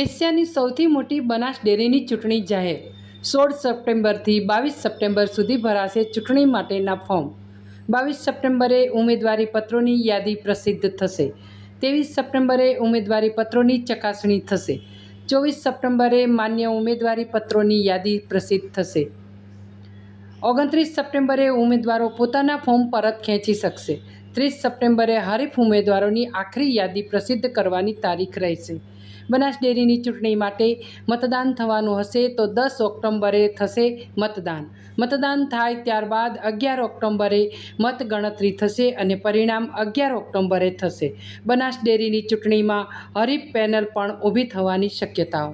એશિયાની સૌથી મોટી બનાસ ડેરીની ચૂંટણી જાહેર. સોળ સપ્ટેમ્બરથી બાવીસ સપ્ટેમ્બર સુધી ભરાશે ચૂંટણી માટેના ફોર્મ. બાવીસ સપ્ટેમ્બરે ઉમેદવારી પત્રોની યાદી પ્રસિદ્ધ થશે. ત્રેવીસ સપ્ટેમ્બરે ઉમેદવારી પત્રોની ચકાસણી થશે. ચોવીસ સપ્ટેમ્બરે માન્ય ઉમેદવારી પત્રોની યાદી પ્રસિદ્ધ થશે. ઓગણત્રીસ સપ્ટેમ્બરે ઉમેદવારો પોતાના ફોર્મ પરત ખેંચી શકશે. ત્રીસ સપ્ટેમ્બરે હરીફ ઉમેદવારોની આખરી યાદી પ્રસિદ્ધ કરવાની તારીખ રહેશે. બનાસ ડેરીની ચૂંટણી માટે મતદાન થવાનું હશે તો દસ ઓક્ટોબરે થશે મતદાન. મતદાન થાય ત્યારબાદ અગિયાર ઓક્ટોબરે મતગણતરી થશે અને પરિણામ અગિયાર ઓક્ટોબરે થશે. બનાસ ડેરીની ચૂંટણીમાં હરીફ પેનલ પણ ઊભી થવાની શક્યતાઓ.